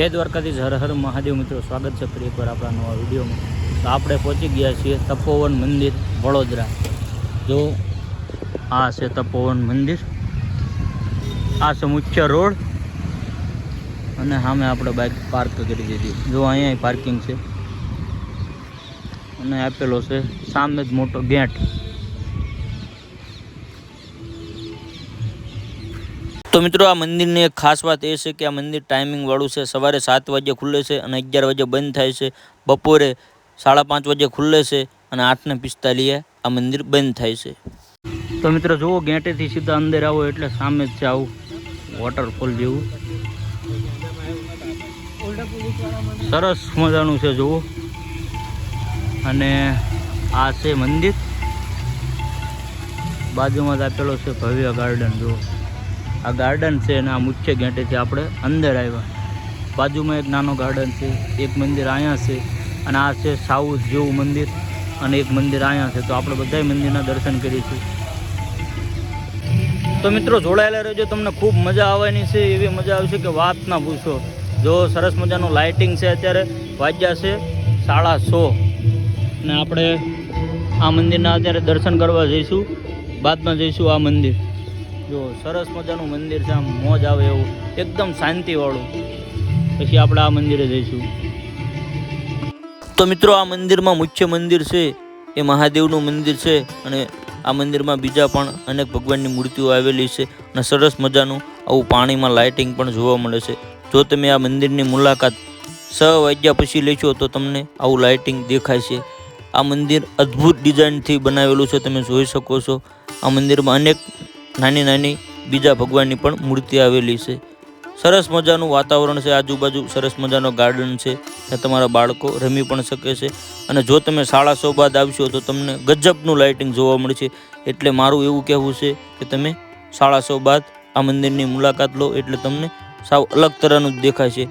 જય દ્વારકાધીશ, હર હર મહાદેવ મિત્રો. સ્વાગત છે ફરી એકવાર આપણા નવા વિડીયોમાં. તો આપણે પહોંચી ગયા છીએ તપોવન મંદિર, વડોદરા. જો આ છે તપોવન મંદિર. આ છે મુખ્ય રોડ. અને સામે આપણે બાઇક પાર્ક કરી દીધી. જો અહીંયા પાર્કિંગ છે. અને આપેલો છે સામે જ મોટો ગેટ. તો મિત્રો, આ મંદિરની એક ખાસ વાત એ છે કે આ મંદિર ટાઈમિંગ વાળું છે. સવારે સાત વાગે ખુલે છે અને અગિયાર વાગે બંધ થાય છે. બપોરે સાડા પાંચ વાગે ખુલ્લે છે અને આઠને પિસ્તાલીએ આ મંદિર બંધ થાય છે. તો મિત્રો, જુઓ, ગેટેથી સીધા અંદર આવો એટલે સામે જ છે આવું વોટરફોલ જેવું. સરસ મજાનું છે, જુઓ. અને આ છે મંદિર. બાજુમાં જ આપેલો છે ભવ્ય ગાર્ડન જુઓ. આ ગાર્ડન છે અને આ મુખ્ય ગેટેથી આપણે અંદર આવ્યા. બાજુમાં એક નાનો ગાર્ડન છે, એક મંદિર અહીંયા છે અને આ છે સાઉથ જેવું મંદિર અને એક મંદિર અહીંયા છે. તો આપણે બધાય મંદિરના દર્શન કરીશું તો મિત્રો જોડાયેલા રહેજો, તમને ખૂબ મજા આવવાની છે, એવી મજા આવશે કે વાત ના પૂછો. જો સરસ મજાનું લાઇટિંગ છે અત્યારે, વાગ્યા છે સાડા સો. અને આપણે આ મંદિરના અત્યારે દર્શન કરવા જઈશું, બાદમાં જઈશું આ મંદિર. જો સરસ મજાનું મંદિર છે, આમ મોજ આવે એવું, એકદમ શાંતિવાળું. પછી આપણે આ મંદિરે જઈશું. તો મિત્રો, આ મંદિરમાં મુખ્ય મંદિર છે, એ મહાદેવનું મંદિર છે, અને આ મંદિરમાં બીજા પણ અનેક ભગવાનની મૂર્તિઓ આવેલી છે, અને સરસ મજાનું આવું પાણીમાં લાઇટિંગ પણ જોવા મળે છે. જો તમે આ મંદિરની મુલાકાત છ વાગ્યા પછી લેશો, તો તમને આવું લાઇટિંગ દેખાય છે. આ મંદિર અદ્ભુત ડિઝાઇનથી બનાવેલું છે, તમે જોઈ શકો છો. આ મંદિરમાં અનેક નાની નાની બીજા ભગવાનની પણ મૂર્તિ આવેલી છે. સરસ મજાનું વાતાવરણ છે, આજુબાજુ સરસ મજાનો ગાર્ડન છે, ત્યાં તમારા બાળકો રમી પણ શકે છે. અને જો તમે સાડા સો બાદ આવશો તો તમને ગજબનું લાઇટિંગ જોવા મળશે. એટલે મારું એવું કહેવું છે કે તમે સાડા સો બાદ આ મંદિરની મુલાકાત લો, એટલે તમને સાવ અલગ તરહનું જ દેખાય છે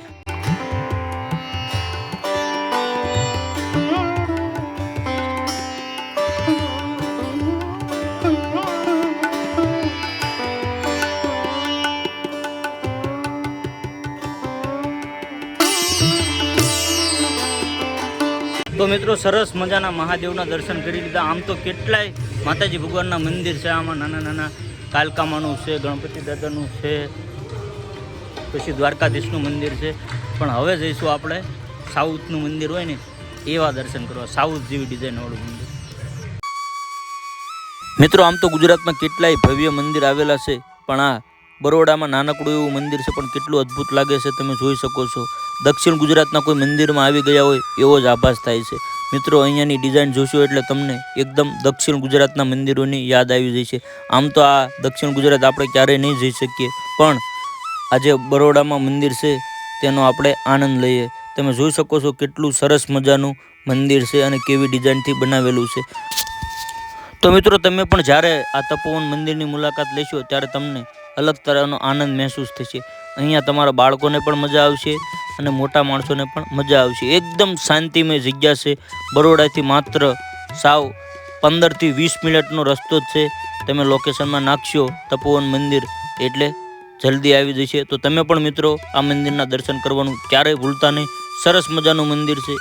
તો મિત્રો સરસ મજાના મહાદેવના દર્શન કરી લીધા. આમ તો કેટલાય માતાજી ભગવાનના મંદિર છે. આમાં નાના નાના કાલકામાનું છે, ગણપતિ દાદાનું છે, પછી દ્વારકાધીશનું મંદિર છે. પણ હવે જઈશું આપણે સાઉથનું મંદિર હોય ને, એવા દર્શન કરવા. સાઉથ જેવી ડિઝાઇનવાળું મંદિર. મિત્રો, આમ તો ગુજરાતમાં કેટલાય ભવ્ય મંદિર આવેલા છે. પણ આ બરોડામાં નાનકડું એવું મંદિર છે, પણ કેટલું અદ્ભુત લાગે છે તમે જોઈ શકો છો. દક્ષિણ ગુજરાતના કોઈ મંદિરમાં આવી ગયા હોય એવો જ આભાસ થાય છે. મિત્રો, અહીંયાની ડિઝાઇન જોશો એટલે તમને એકદમ દક્ષિણ ગુજરાતના મંદિરોની યાદ આવી જાય છે આમ તો આ દક્ષિણ ગુજરાત આપણે ક્યારેય નહીં જઈ શકીએ, પણ આજે બરોડામાં મંદિર છે, તેનો આપણે આનંદ લઈએ. તમે જોઈ શકો છો કેટલું સરસ મજાનું મંદિર છે અને કેવી ડિઝાઇનથી બનાવેલું છે. તો મિત્રો, તમે પણ જ્યારે આ તપોવન મંદિરની મુલાકાત લેશો ત્યારે તમને અલગ તરહનો આનંદ મહેસૂસ થશે. અહીંયા તમારા બાળકોને પણ મજા આવશે અને મોટા માણસોને પણ મજા આવશે. એકદમ શાંતિમય જગ્યા છે. બરોડાથી માત્ર સાવ પંદરથી વીસ મિનિટનો રસ્તો જ છે. તમે લોકેશનમાં નાખશો તપોવન મંદિર એટલે જલ્દી આવી જશે. તો તમે પણ મિત્રો આ મંદિરના દર્શન કરવાનું ક્યારેય ભૂલતા નહીં. સરસ મજાનું મંદિર છે.